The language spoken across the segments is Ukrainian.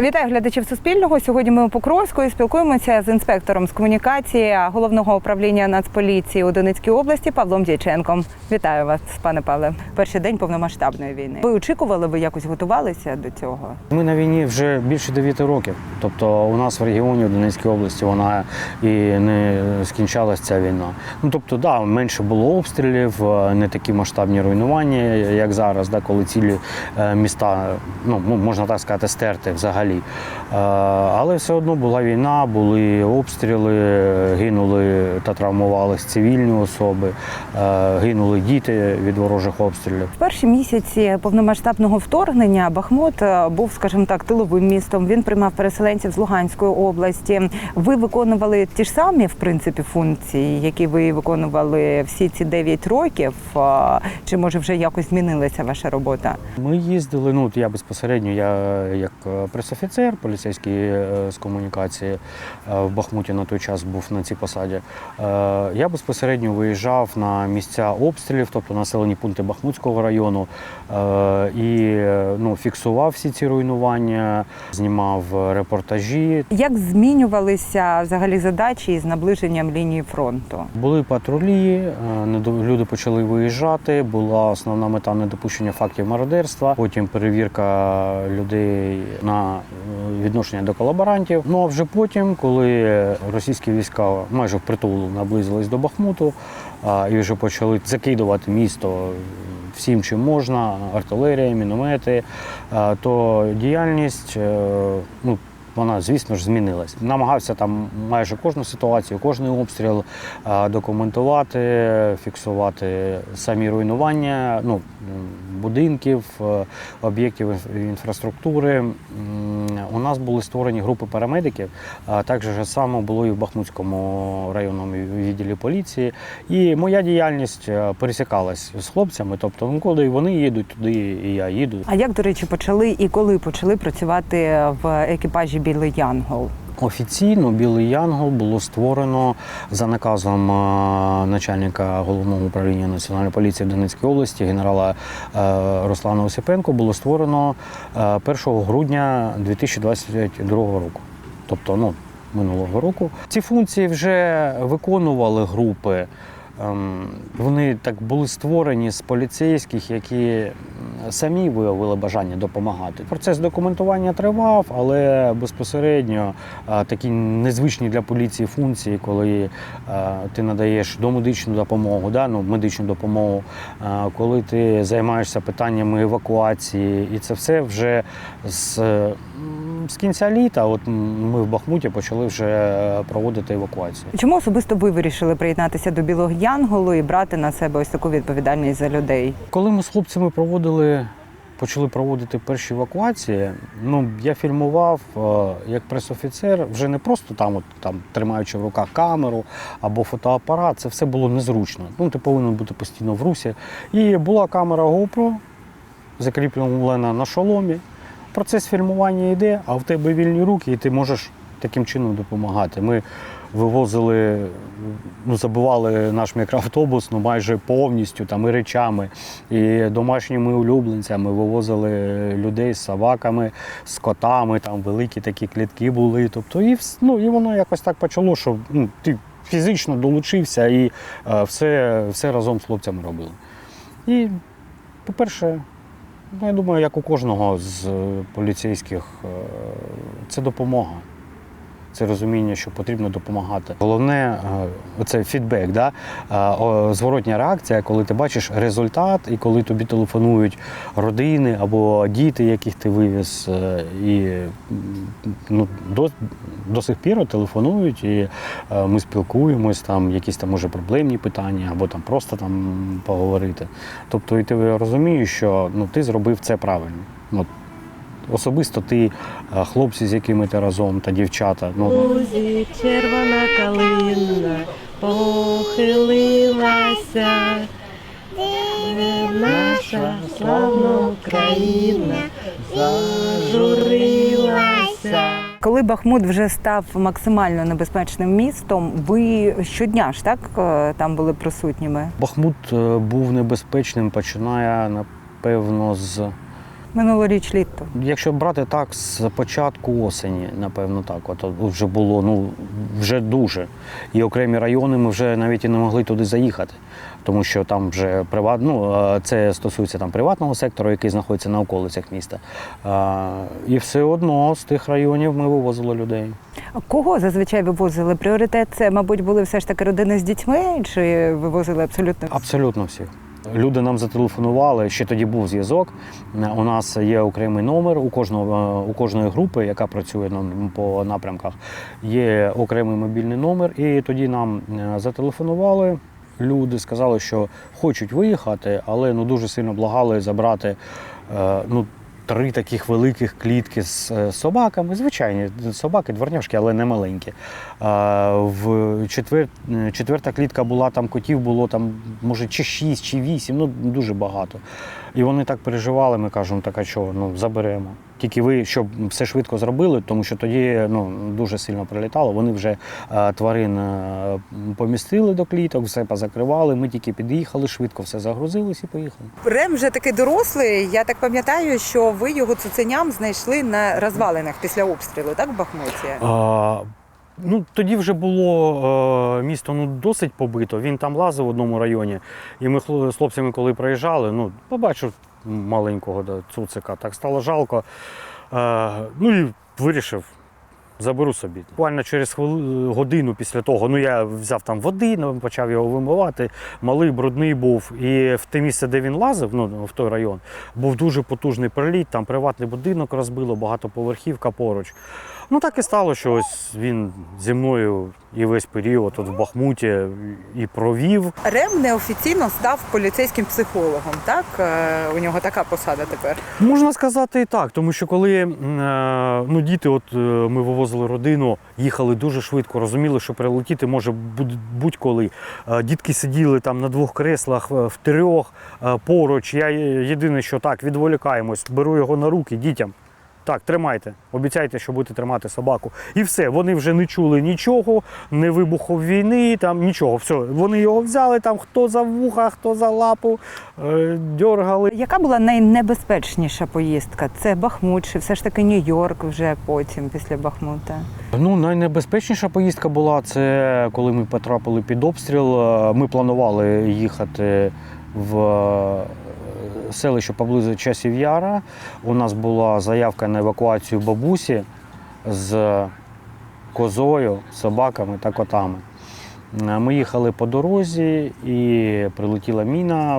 Вітаю глядачів Суспільного. Сьогодні ми у Покровську спілкуємося з інспектором з комунікації головного управління Нацполіції у Донецькій області Павлом Дяченком. Вітаю вас, пане Павле. Перший день повномасштабної війни. Ви очікували, ви якось готувалися до цього? Ми на війні вже більше 9 років. Тобто у нас в регіоні в Донецькій області вона і не скінчалася ця війна. Ну тобто, да, менше було обстрілів, е, не такі масштабні руйнування, як зараз, да, коли цілі е, міста, ну можна так сказати, стерти взагалі. Е, Але все одно була війна, були обстріли, гинули та травмувалися цивільні особи, е, гинули діти від ворожих обстрілів. В перші місяці повномасштабного вторгнення Бахмут е, був, скажімо так, тиловим містом. Він приймав переселенців з Луганської області. Ви виконували ті ж самі в принципі функції, які ви виконували всі ці 9 років. Чи може вже якось змінилася ваша робота? Ми їздили, ну я безпосередньо, я як е, пресофіцер поліцейський е, з комунікації е, в Бахмуті на той час був на цій посаді. Е, Я безпосередньо виїжджав на місця обстрілів, тобто населені пункти Бахмутського району, і ну, фіксував всі ці руйнування, знімав репортажі. Як змінювалися взагалі задачі із наближенням лінії фронту? Були патрулі, люди почали виїжджати. Була основна мета недопущення фактів мародерства. Потім перевірка людей на відношення до колаборантів. Ну а вже потім, коли російські війська майже впритул наблизились до Бахмуту і вже почали закидувати місто всім, чим можна, артилерія, міномети, то діяльність е, ну, вона, звісно ж, змінилась. Намагався там майже кожну ситуацію, кожний обстріл документувати, фіксувати самі руйнування ну, будинків, е, об'єктів інфраструктури. У нас були створені групи парамедиків. Так же само було і в Бахмутському районному відділі поліції. І моя діяльність е, пересікалась з хлопцями. Тобто, коли вони їдуть туди, і я їду. А як, до речі, почали і коли почали працювати в екіпажі Білий Янгол? Офіційно Білий Янгол було створено за наказом е, начальника головного управління національної поліції в Донецькій області генерала е, Руслана Осипенко. Було створено е, 1 грудня 2022 року. Тобто, ну минулого року. Ці функції вже виконували групи. Ем, Вони так були створені з поліцейських, які самі виявили бажання допомагати. Процес документування тривав, але безпосередньо е, такі незвичні для поліції функції, коли е, ти надаєш домедичну допомогу, да, ну, медичну допомогу, е, коли ти займаєшся питаннями евакуації, і це все вже з, з кінця літа. От ми в Бахмуті почали вже е, проводити евакуацію. Чому особисто ви вирішили приєднатися до Білого Янголу і брати на себе ось таку відповідальність за людей? Коли ми з хлопцями проводили, почали проводити перші евакуації, ну я фільмував е, як пресофіцер, вже не просто там, от там тримаючи в руках камеру або фотоапарат, це все було незручно. Ну, ти повинен бути постійно в русі. І була камера GoPro, закріплена на шоломі. Процес фільмування йде, а в тебе вільні руки, і ти можеш таким чином допомагати. Ми вивозили, ну, забивали наш мікроавтобус ну, майже повністю там, і речами, і домашніми улюбленцями. Вивозили людей з собаками, з котами, там великі такі клітки були. Тобто, і, ну, і воно якось так почало, що ну, ти фізично долучився і е, все, все разом з хлопцями робили. І, по-перше, Ну, я думаю, як у кожного з е, поліцейських, е, це допомога. Це розуміння, що потрібно допомагати. Головне е, це фідбек, да? Е, зворотня реакція, коли ти бачиш результат, і коли тобі телефонують родини або діти, яких ти вивіз, е, і ну, до, до сих пір телефонують, і ми спілкуємось, там якісь там може проблемні питання, або там просто там поговорити. Тобто, і ти розумієш, що ну, ти зробив це правильно. От, Особисто ти, е, хлопці, з якими ти разом, та дівчата. Ну, Лузі червона калина похилилася, наша славна Україна зажурилася. Коли Бахмут вже став максимально небезпечним містом, ви щодня ж так е, там були присутніми? Бахмут е, був небезпечним, починає, напевно, з минулоріч літо. Якщо брати так з початку осені, напевно, так, от вже було ну вже дуже. І окремі райони ми вже навіть і не могли туди заїхати, тому що там вже приват, ну, е, це стосується там приватного сектору, який знаходиться на околицях міста. А, І все одно з тих районів ми вивозили людей. А Кого зазвичай вивозили? Пріоритет це, мабуть, були все ж таки родини з дітьми, чи вивозили абсолютно? Абсолютно всіх. Люди нам зателефонували, ще тоді був зв'язок. У нас є окремий номер у кожного у кожної групи, яка працює нам по напрямках. Є окремий мобільний номер, і тоді нам е, зателефонували. Люди сказали, що хочуть виїхати, але ну дуже сильно благали забрати е, ну, три таких великих клітки з е, собаками. Звичайні собаки, дворняшки, але не маленькі. В четвер... четверта клітка була там котів, було там, може, чи шість, чи вісім, ну дуже багато. І вони так переживали, ми кажемо, так а що, ну заберемо. Тільки ви, щоб все швидко зробили, тому що тоді ну, дуже сильно прилітало. Вони вже е, тварин е, помістили до кліток, все позакривали. Ми тільки під'їхали, швидко все загрузились і поїхали. Рем вже такий дорослий. Я так пам'ятаю, що ви його цуценям знайшли на розвалинах після обстрілу, так, в Бахмуті? А, ну, тоді вже було е, місто ну, досить побито. Він там лазив в одному районі. І ми з хлопцями, коли проїжджали, ну, побачив маленького да, цуцика. Так стало жалко. Е, ну і вирішив. Заберу собі. Буквально через хвили- годину після того, ну я взяв там води, ну, почав його вимивати. Малий брудний був. І в те місце, де він лазив, ну в той район, був дуже потужний приліт, там приватний будинок розбило, багатоповерхівка поруч. Ну так і стало, що ось він зі мною і весь період от в Бахмуті і провів. Рем неофіційно став поліцейським психологом, так? Е, У нього така посада тепер. Можна сказати і так, тому що коли е, ну, діти, от е, ми вивозили родину, їхали дуже швидко, розуміли, що прилетіти може будь- будь-коли. Дітки сиділи там на двох креслах, в трьох поруч. Я єдине, що так, відволікаємось, беру його на руки дітям. Так, тримайте, обіцяйте, що будете тримати собаку. І все, вони вже не чули нічого, не вибуху війни, там нічого. Все, вони його взяли там, хто за вуха, хто за лапу, е, дьоргали. Яка була найнебезпечніша поїздка? Це Бахмут, чи все ж таки Нью-Йорк вже потім, після Бахмута? Ну, найнебезпечніша поїздка була це коли ми потрапили під обстріл. Е, Ми планували їхати в селище поблизу часів Яра. У нас була заявка на евакуацію бабусі з козою, собаками та котами. Е, Ми їхали по дорозі і прилетіла міна.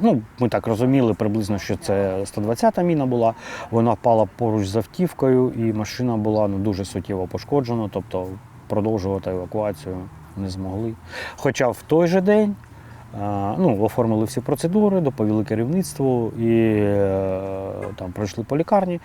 Ну, ми так розуміли приблизно, що це 120-та міна була. Вона впала поруч з автівкою, і машина була ну, дуже суттєво пошкоджена, тобто продовжувати евакуацію не змогли. Хоча в той же день ну, оформили всі процедури, доповіли керівництву і е, там пройшли по лікарні.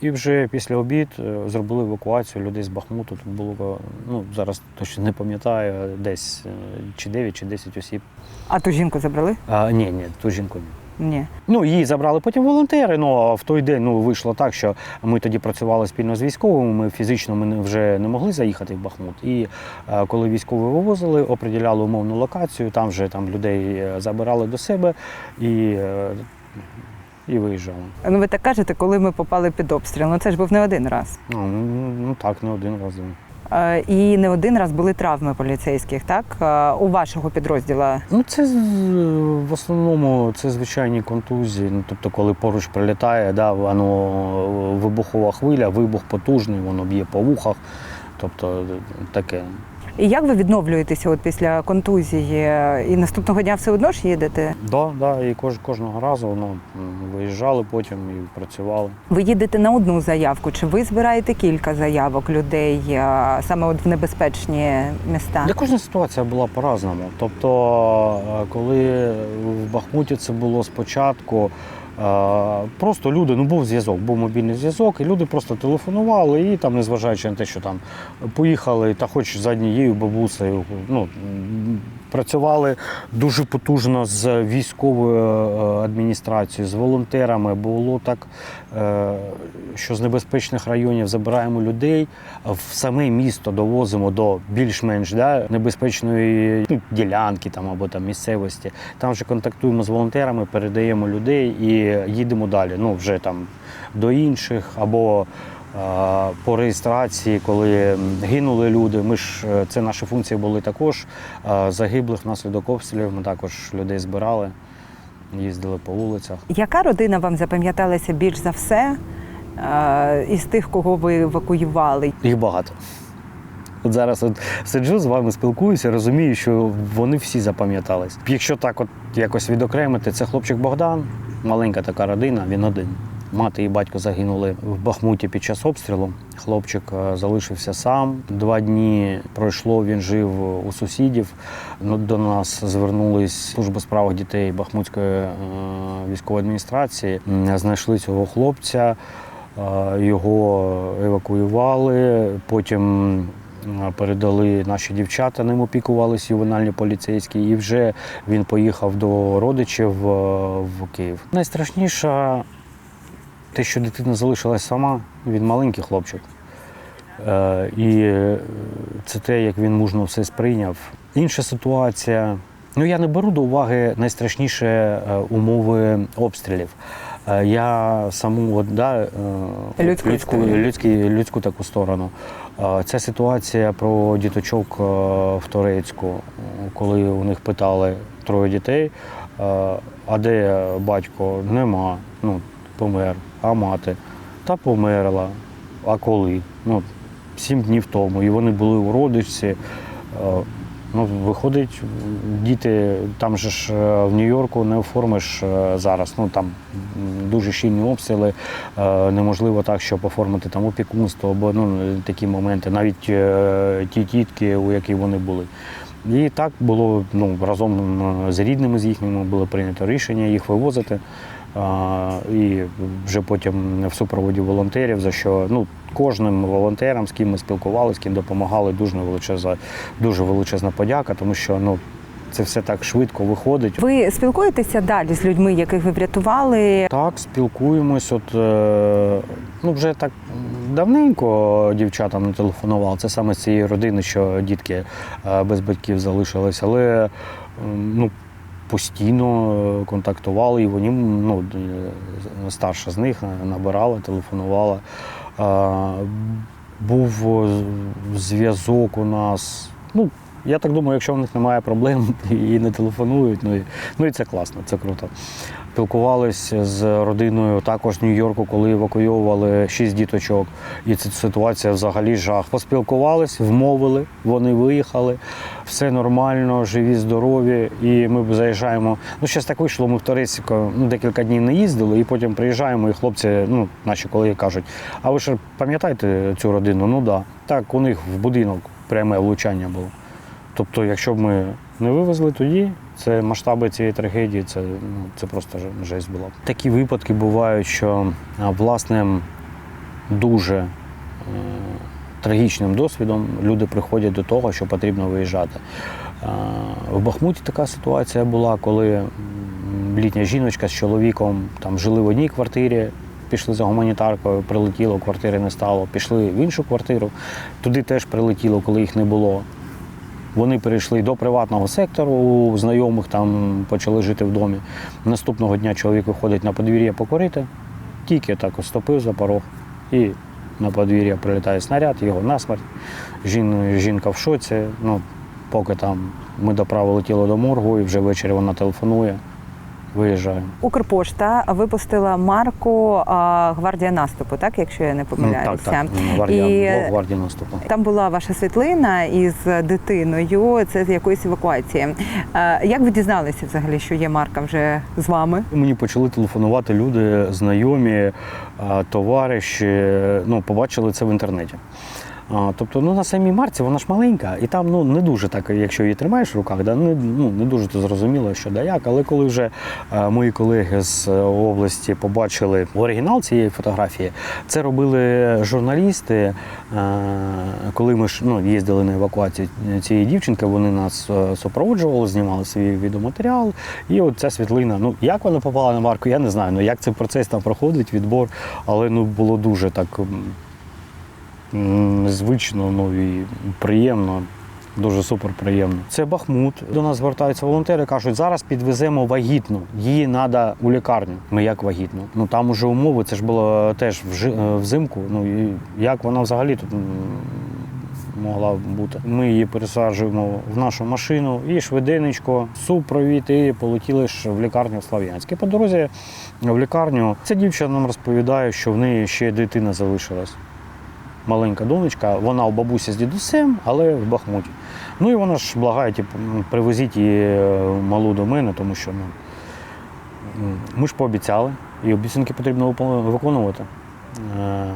І вже після обід е, зробили евакуацію людей з Бахмуту. Тут було ну зараз точно не пам'ятаю, десь е, чи 9, чи 10 осіб. А ту жінку забрали? А, ні, ні, ту жінку ні. Ні. Ну, її забрали потім волонтери. Ну а в той день ну, вийшло так, що ми тоді працювали спільно з військовими. Ми фізично ми вже не могли заїхати в Бахмут. І е, коли військові вивозили, оприділяли умовну локацію, там вже там людей е, забирали до себе і, е, і виїжджали. Ну ви так кажете, коли ми попали під обстріл. Ну це ж був не один раз. Ну, ну, ну так, не один раз. Е, І не один раз були травми поліцейських, так? Е, У вашого підрозділа. Ну, це в основному це звичайні контузії. Ну, тобто, коли поруч прилітає, да, воно вибухова хвиля, вибух потужний, воно б'є по вухах. Тобто таке. І як ви відновлюєтеся от після контузії? І наступного дня все одно ж їдете? Да, да, і кож, кожного разу ну, виїжджали потім і працювали. Ви їдете на одну заявку, чи ви збираєте кілька заявок людей е, саме от в небезпечні міста? Для кожна ситуація була по-разному. Тобто, е, коли в Бахмуті це було спочатку, просто люди, ну був зв'язок, був мобільний зв'язок, і люди просто телефонували і там, незважаючи на те, що там поїхали та хоч за однією бабусею, ну працювали дуже потужно з військовою е, адміністрацією, з волонтерами. Було так, е, що з небезпечних районів забираємо людей, в саме місто довозимо до більш-менш да, небезпечної ну, ділянки там, або там, місцевості. Там вже контактуємо з волонтерами, передаємо людей і їдемо далі. Ну, вже там до інших або по реєстрації, коли гинули люди. Ми ж е, це наші функції були також. Е, Загиблих внаслідок обстрілів. Ми також людей збирали, їздили по вулицях. Яка родина вам запам'яталася більш за все е, із тих, кого ви евакуювали? Їх багато. От зараз от сиджу з вами, спілкуюся, розумію, що вони всі запам'ятались. Якщо так от якось відокремити, це хлопчик Богдан, маленька така родина, він один. Мати і батько загинули в Бахмуті під час обстрілу. Хлопчик е, залишився сам. Два дні пройшло, він жив у сусідів. Ну, До нас звернулись служба справах дітей Бахмутської е, військової адміністрації. Знайшли цього хлопця. Е, Його евакуювали, потім передали наші дівчата, ним опікувалися ювенальні поліцейські, і вже він поїхав до родичів в Київ. Найстрашніше те, що дитина залишилась сама, він маленький хлопчик. Е, І е, це те, як він мужно все сприйняв. Інша ситуація. Ну, я не беру до уваги найстрашніше е, умови обстрілів. Я саму от, да, Людську людську, людську, людську таку сторону. Ця ситуація про діточок в Торецьку, коли у них питали троє дітей, а де батько? Нема. Ну, помер. А мати? Та померла. А коли? Ну, сім днів тому. І вони були у родичці. Е, Ну, виходить, діти там же ж е, в Нью-Йорку не оформиш е, зараз. Ну там дуже щільні обстріли. Неможливо так, щоб оформити там опікунство або ну, такі моменти, навіть ті тітки, у яких вони були. І так було ну, разом з рідними з їхніми було прийнято рішення їх вивозити. І вже потім в супроводі волонтерів, за що ну, кожним волонтерам, з ким ми спілкувалися, з ким допомагали, дуже величезна, дуже величезна подяка, тому що ну, це все так швидко виходить. Ви спілкуєтеся далі з людьми, яких ви врятували? Так, спілкуємось. От е, ну вже так давненько дівчатам не телефонував. Це саме з цієї родини, що дітки е, без батьків залишились, але ну. Постійно е, контактували, і вони ну, е, старша з них набирала, телефонувала. Е, Був е, зв'язок у нас. Ну, я так думаю, якщо в них немає проблем і не телефонують, ну і, ну і це класно, це круто. Спілкувалися з родиною також Нью-Йорку, коли евакуйовували шість діточок. І ця ситуація взагалі жах. Поспілкувались, вмовили, вони виїхали, все нормально, живі, здорові. І ми заїжджаємо. Ну, щось так вийшло, ми в Торецьку ну, декілька днів не їздили, і потім приїжджаємо, і хлопці, ну, наші колеги кажуть, а ви ж пам'ятаєте цю родину? Ну так. Так, у них в будинок пряме влучання було. Тобто, якщо б ми не вивезли тоді, це масштаби цієї трагедії, це, ну, це просто жесть була. Такі випадки бувають, що власним дуже е, трагічним досвідом люди приходять до того, що потрібно виїжджати. Е, в Бахмуті така ситуація була, коли літня жіночка з чоловіком там жили в одній квартирі. Пішли за гуманітаркою, прилетіло, квартири не стало. Пішли в іншу квартиру. Туди теж прилетіло, коли їх не було. Вони перейшли до приватного сектору, у знайомих там почали жити в домі. Наступного дня чоловік виходить на подвір'я покорити, тільки так оступив ступив за порог і на подвір'я прилітає снаряд, його насмерть. Жін, жінка в шоці. Ну, поки там ми доправили тіло до моргу, і вже ввечері вона телефонує, виїжджаємо. Укрпошта випустила марку а, Гвардія наступу, так якщо я не Ну, помиляюся. так, так, гвардія, І- Бог гвардії наступу. Там була ваша світлина із дитиною. Це з якоїсь евакуації. Е, Як ви дізналися взагалі, що є марка вже з вами? Мені почали телефонувати люди, знайомі, товариші. Ну, побачили це в інтернеті. Тобто, ну на самій марці вона ж маленька, і там ну не дуже так, якщо її тримаєш в руках, да, не, ну, не дуже то зрозуміло, що да як. Але коли вже е, мої колеги з е, області побачили оригінал цієї фотографії, це робили журналісти. Е, коли ми ж ну, їздили на евакуацію цієї дівчинки, вони нас е, супроводжували, знімали свій відеоматеріал. І от ця світлина, ну як вона попала на марку, я не знаю. Ну як цей процес там проходить, відбор, але ну було дуже так. М, ну і приємно. Дуже супер приємно. Це Бахмут. До нас звертаються волонтери, кажуть, зараз підвеземо вагітну. Її треба у лікарню. Ми як вагітну? Ну там уже умови, це ж було теж е, взимку. Ну і як вона взагалі тут могла бути? Ми її пересаджуємо в нашу машину і швиденечко, супровід, і полетіли ж в лікарню в по дорозі в лікарню ця дівчина нам розповідає, що в неї ще дитина залишилась маленька донечка, вона у бабусі з дідусем, але в Бахмуті. Ну і вона ж благає, типу, привезіть її е, малу до мене, тому що ну, ми ж пообіцяли, і обіцянки потрібно виконувати. Е,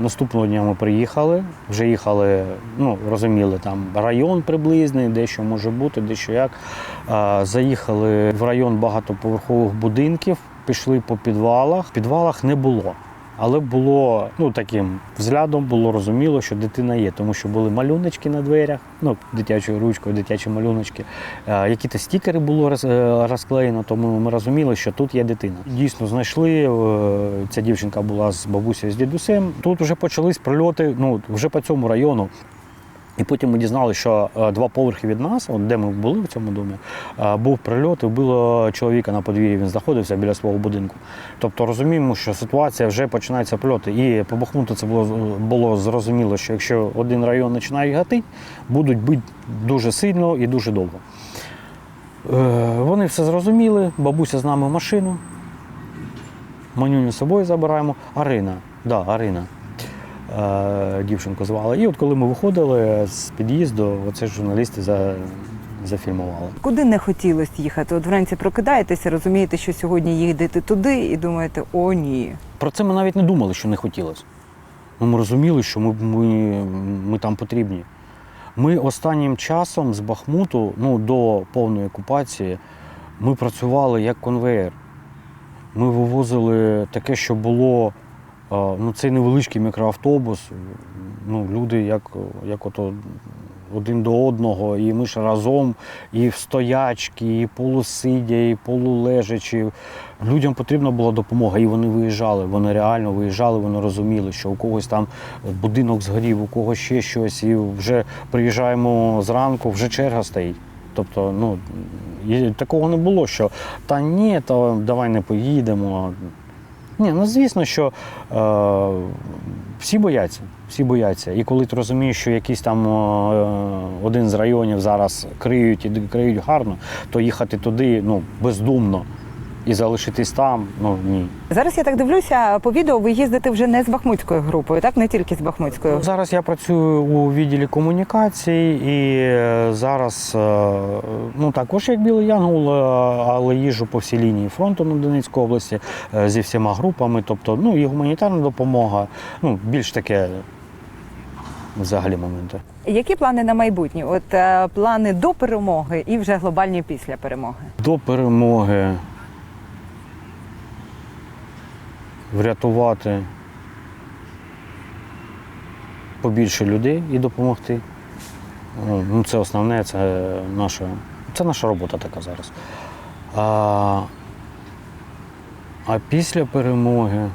Наступного дня ми приїхали, вже їхали, ну розуміли, там район приблизний, де що може бути, де що як. Заїхали в район багатоповерхових будинків, пішли по підвалах. В підвалах не було. Але було ну таким взглядом було розуміло, що дитина є, тому що були малюночки на дверях, ну дитячою ручкою, дитячі малюночки. Е, Які-то стікери було е, розклеєно, тому ми розуміли, що тут є дитина. Дійсно знайшли. е, Ця дівчинка була з бабусею з дідусем. Тут вже почались прильоти. Ну вже по цьому району. І потім ми дізналися, що е, два поверхи від нас, от де ми були в цьому домі, е, був прильот і вбило чоловіка на подвір'ї. Він знаходився біля свого будинку. Тобто розуміємо, що ситуація вже починаються прильоти. І по Бахмуту це було, було зрозуміло, що якщо один район починає гатити, будуть бити дуже сильно і дуже довго. Е, Вони все зрозуміли, бабуся з нами в машину. Манюню з собою забираємо. Арина, да, Арина. Е, дівчинку звали. І от коли ми виходили з під'їзду, оце журналісти за, зафільмували. Куди не хотілося їхати? От вранці прокидаєтеся, розумієте, що сьогодні їдете туди, і думаєте, о, ні. Про це ми навіть не думали, що не хотілося. Ну, Ми розуміли, що ми, ми, ми там потрібні. Ми останнім часом з Бахмуту, ну, до повної окупації, ми працювали як конвеєр. Ми вивозили таке, що було ну, цей невеличкий мікроавтобус. Ну, люди як, як ото один до одного, і ми ж разом, і в стоячки, і полусидя, і полулежачі. Людям потрібна була допомога, і вони виїжджали. Вони реально виїжджали, вони розуміли, що у когось там будинок згорів, у когось ще щось, і вже приїжджаємо зранку, вже черга стоїть. Тобто, ну такого не було, що та ні, то давай не поїдемо. Ні, ну звісно, що е, всі бояться, всі бояться. І коли ти розумієш, що якийсь там е, один з районів зараз криють і криють гарно, то їхати туди ну, бездумно і залишитись там, ну ні. Зараз я так дивлюся, по відео ви їздите вже не з бахмутською групою, так не тільки з бахмутською. Зараз я працюю у відділі комунікацій і е, зараз е, ну також як білий янгол, е, але їжджу по всій лінії фронту на Донецькій області зі всіма групами. Тобто, ну і гуманітарна допомога, ну більш таке взагалі моменти. Які плани на майбутнє? От е, плани до перемоги і вже глобальні після перемоги. До перемоги врятувати побільше людей і допомогти. Ну, це основне, це наша, це наша робота така зараз. А, а після перемоги,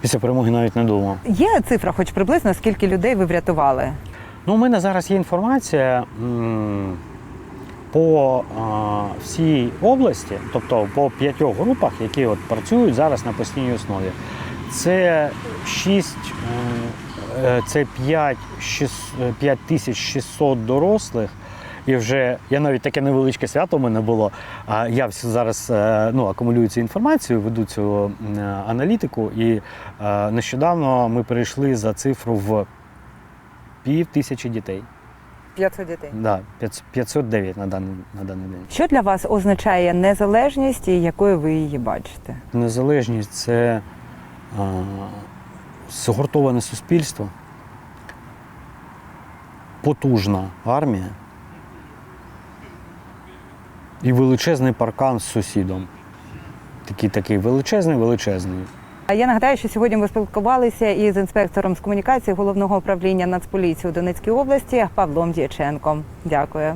після перемоги навіть не думав. Є цифра, хоч приблизно, скільки людей ви врятували? Ну, у мене зараз є інформація по а, всій області, тобто по п'ятьох групах, які от працюють зараз на постійній основі. Це 6, це 5600 дорослих. І вже я навіть таке невеличке свято у мене було. А я зараз е, ну, акумулюю цю інформацію, веду цю е, аналітику. І е, нещодавно ми перейшли за цифру в пів тисячі дітей. 500 дітей. Да, 500 509 на даний, на даний день. Що для вас означає незалежність і якою ви її бачите? Незалежність це а, згуртоване суспільство, потужна армія і величезний паркан з сусідом. Такий такий величезний, величезний. Я нагадаю, що сьогодні ми спілкувалися із інспектором з комунікації головного управління Нацполіції у Донецькій області Павлом Дяченком. Дякую.